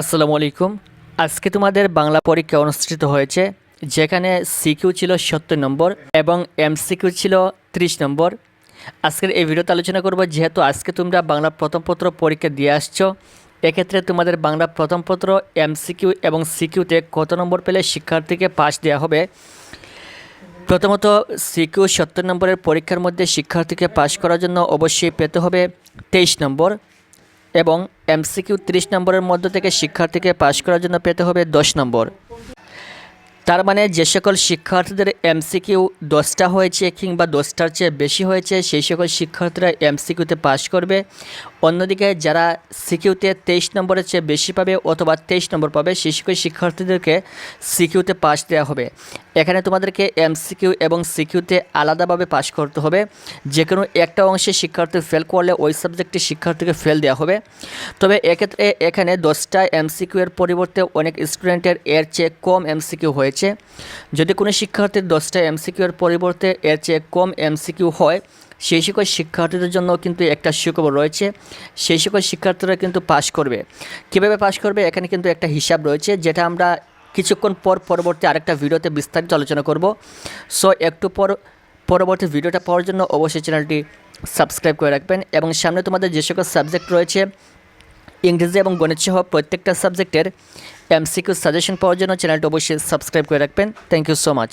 আসসালামু আলাইকুম। আজকে তোমাদের বাংলা পরীক্ষা অনুষ্ঠিত হয়েছে, যেখানে সিকিউ ছিল সত্তর নম্বর এবং এমসিকিউ ছিল ত্রিশ নম্বর। আজকের এই ভিডিওতে আলোচনা করব, যেহেতু আজকে তোমরা বাংলা প্রথম পত্র পরীক্ষা দিয়ে আসছো, এক্ষেত্রে তোমাদের বাংলা প্রথম পত্র, এমসিকিউ এবং সিকিউতে কত নম্বর পেলে শিক্ষার্থীকে পাস দেওয়া হবে? প্রথমত, সিকিউ সত্তর নম্বরের পরীক্ষার মধ্যে শিক্ষার্থীকে পাশ করার জন্য অবশ্যই পেতে হবে তেইশ নম্বর এবং এমসিকিউ তিরিশ নম্বরের মধ্য থেকে শিক্ষার্থীকে পাশ করার জন্য পেতে হবে দশ নম্বর। তার মানে যে সকল শিক্ষার্থীদের এমসিকিউ দশটা হয়েছে কিংবা দশটার চেয়ে বেশি হয়েছে, সেই সকল শিক্ষার্থীরা এমসিকিউতে পাশ করবে। অন্যদিকে যারা সিকিউতে তেইশ নম্বরের চেয়ে বেশি পাবে অথবা তেইশ নম্বর পাবে সকল শিক্ষার্থীদেরকে সিকিউতে পাশ দেওয়া হবে। এখানে তোমাদেরকে এমসিকিউ এবং সিকিউতে আলাদাভাবে পাশ করতে হবে। যে কোনো একটা অংশে শিক্ষার্থী ফেল করলে ওই সাবজেক্টে শিক্ষার্থীকে ফেল দেওয়া হবে। তবে এক্ষেত্রে এখানে দশটা এমসিকিউ এর পরিবর্তে অনেক স্টুডেন্টের এর চেয়ে কম এমসিকিউ হয়েছে। যদি কোনো শিক্ষার্থীর দশটা এমসিকিউ এর পরিবর্তে এর চেয়ে কম এমসিকিউ হয় সেই সকল শিক্ষার্থীদের জন্য কিন্তু একটা সুখবর রয়েছে। সেই সকল শিক্ষার্থীরা কিন্তু পাশ করবে। কীভাবে পাশ করবে? এখানে কিন্তু একটা হিসাব রয়েছে, যেটা আমরা কিছুক্ষণ পর পরবর্তী আরেকটা ভিডিওতে বিস্তারিত আলোচনা করব। সো একটু পর পরবর্তী ভিডিওটা পাওয়ার জন্য অবশ্যই চ্যানেলটি সাবস্ক্রাইব করে রাখবেন এবং সামনে তোমাদের যে সকল সাবজেক্ট রয়েছে, ইংরেজি এবং গণিত সহ প্রত্যেকটা সাবজেক্টের এমসিকিউ সাজেশন পাওয়ার জন্য চ্যানেলটি অবশ্যই সাবস্ক্রাইব করে রাখবেন। Thank you so much